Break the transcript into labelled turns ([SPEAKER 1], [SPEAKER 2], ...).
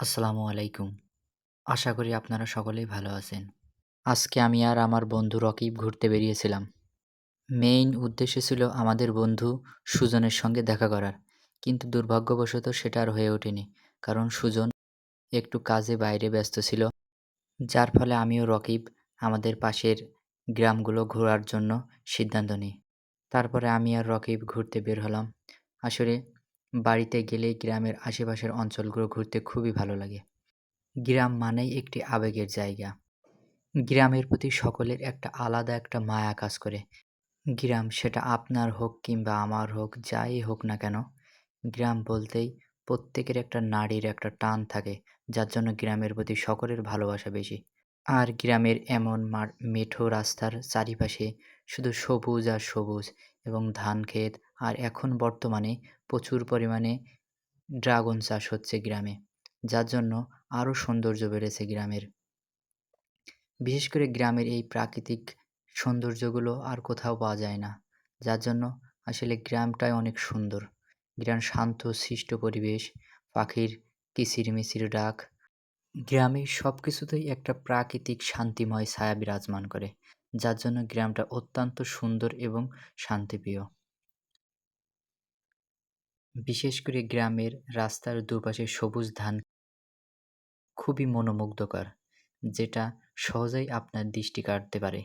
[SPEAKER 1] আসসালামু আলাইকুম। আশা করি আপনারা সকলেই ভালো আছেন। আজকে আমি আর আমার বন্ধু রকিব ঘুরতে বেরিয়েছিলাম। মেইন উদ্দেশ্য ছিল আমাদের বন্ধু সুজনের সঙ্গে দেখা করার। কিন্তু দুর্ভাগ্যবশত সেটা আর হয়ে ওঠেনি। কারণ সুজন একটু কাজে বাইরে ব্যস্ত ছিল। যার ফলে আমিও রকিব আমাদের পাশের গ্রামগুলো ঘোরার জন্য সিদ্ধান্ত নিই। তারপরে আমি আর রকিব ঘুরতে বের হলাম। আসলে বাড়িতে গেলেই গ্রামের আশেপাশের অঞ্চলগুলো ঘুরতে খুবই ভালো লাগে। গ্রাম মানেই একটি আবেগের জায়গা। গ্রামের প্রতি সকলের একটা আলাদা একটা মায়া কাজ করে। গ্রাম সেটা আপনার হোক কিংবা আমার হোক, যাই হোক না কেন, গ্রাম বলতেই প্রত্যেকের একটা নারীর একটা টান থাকে, যার জন্য গ্রামের প্রতি সকলের ভালোবাসা বেশি। আর গ্রামের এমন মার, মেঠো রাস্তার চারিপাশে শুধু সবুজ আর সবুজ এবং ধান ক্ষেত আর এখন বর্তমানে প্রচুর পরিমাণে ড্রাগন চাষ হচ্ছে গ্রামে, যার জন্য আরও সৌন্দর্য বেড়েছে গ্রামের। বিশেষ করে গ্রামের এই প্রাকৃতিক সৌন্দর্যগুলো আর কোথাও পাওয়া যায় না, যার জন্য আসলে গ্রামটাই অনেক সুন্দর। গ্রাম শান্ত, সৃষ্ট পরিবেশ, পাখির কিচির মিচির ডাক গ্রামে সব কিছুতেই একটা প্রাকৃতিক শান্তিময় ছায়া বিরাজমান করে, যার জন্য গ্রামটা অত্যন্ত সুন্দর এবং শান্তিপ্রিয়। বিশেষ করে গ্রামের রাস্তার দুপাশে সবুজ ধান খুবই মনোমুগ্ধকর, যেটা সহজেই আপনার দৃষ্টি কাটতে পারে।